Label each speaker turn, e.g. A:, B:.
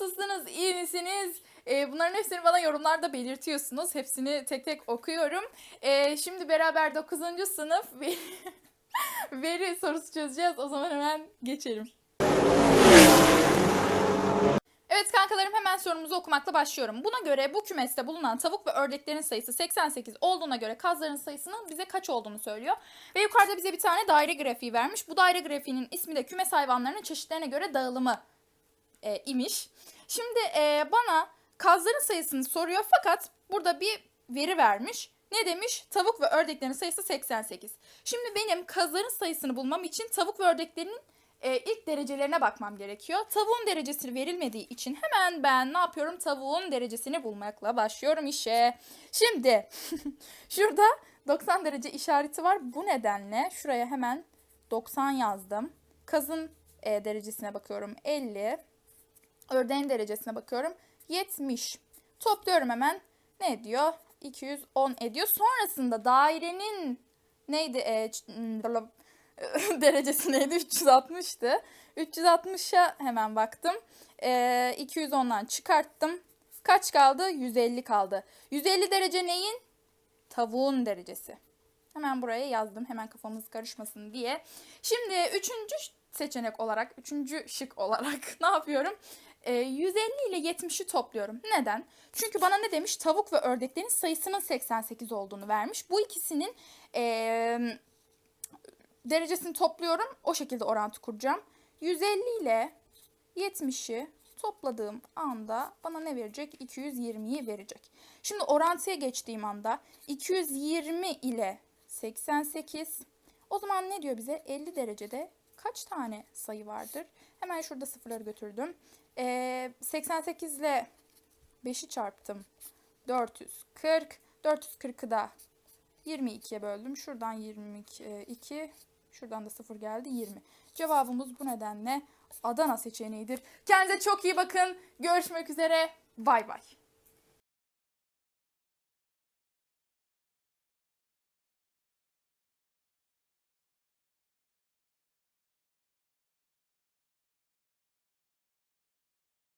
A: Nasılsınız? İyi misiniz? Ee, bunların hepsini bana yorumlarda belirtiyorsunuz. Hepsini tek tek okuyorum. Ee, şimdi beraber 9. sınıf veri, veri sorusu çözeceğiz. O zaman hemen geçelim. Evet kankalarım hemen sorumuzu okumakla başlıyorum. Buna göre bu kümeste bulunan tavuk ve ördeklerin sayısı 88 olduğuna göre kazların sayısının bize kaç olduğunu söylüyor. Ve yukarıda bize bir tane daire grafiği vermiş. Bu daire grafiğinin ismi de kümes hayvanlarının çeşitlerine göre dağılımı e, imiş. Şimdi e, bana kazların sayısını soruyor fakat burada bir veri vermiş. Ne demiş? Tavuk ve ördeklerin sayısı 88. Şimdi benim kazların sayısını bulmam için tavuk ve ördeklerin e, ilk derecelerine bakmam gerekiyor. Tavuğun derecesi verilmediği için hemen ben ne yapıyorum? Tavuğun derecesini bulmakla başlıyorum işe. Şimdi şurada 90 derece işareti var. Bu nedenle şuraya hemen 90 yazdım. Kazın e, derecesine bakıyorum 50. Ördeğin derecesine bakıyorum 70. Topluyorum hemen. Ne ediyor? 210 ediyor. Sonrasında dairenin neydi? E, derecesi neydi? 360'tı. 360'a hemen baktım. E, 210'dan çıkarttım. Kaç kaldı? 150 kaldı. 150 derece neyin? Tavuğun derecesi. Hemen buraya yazdım. Hemen kafamız karışmasın diye. Şimdi üçüncü seçenek olarak, üçüncü şık olarak ne yapıyorum? E, 150 ile 70'i topluyorum. Neden? Çünkü bana ne demiş? Tavuk ve ördeklerin sayısının 88 olduğunu vermiş. Bu ikisinin e, derecesini topluyorum. O şekilde orantı kuracağım. 150 ile 70'i topladığım anda bana ne verecek? 220'yi verecek. Şimdi orantıya geçtiğim anda 220 ile 88 o zaman ne diyor bize? 50 derecede kaç tane sayı vardır? Hemen şurada sıfırları götürdüm. Ee, 88 ile 5'i çarptım. 440. 440'ı da 22'ye böldüm. Şuradan 22, şuradan da 0 geldi 20. Cevabımız bu nedenle Adana seçeneğidir. Kendinize çok iyi bakın. Görüşmek üzere. Bay bay.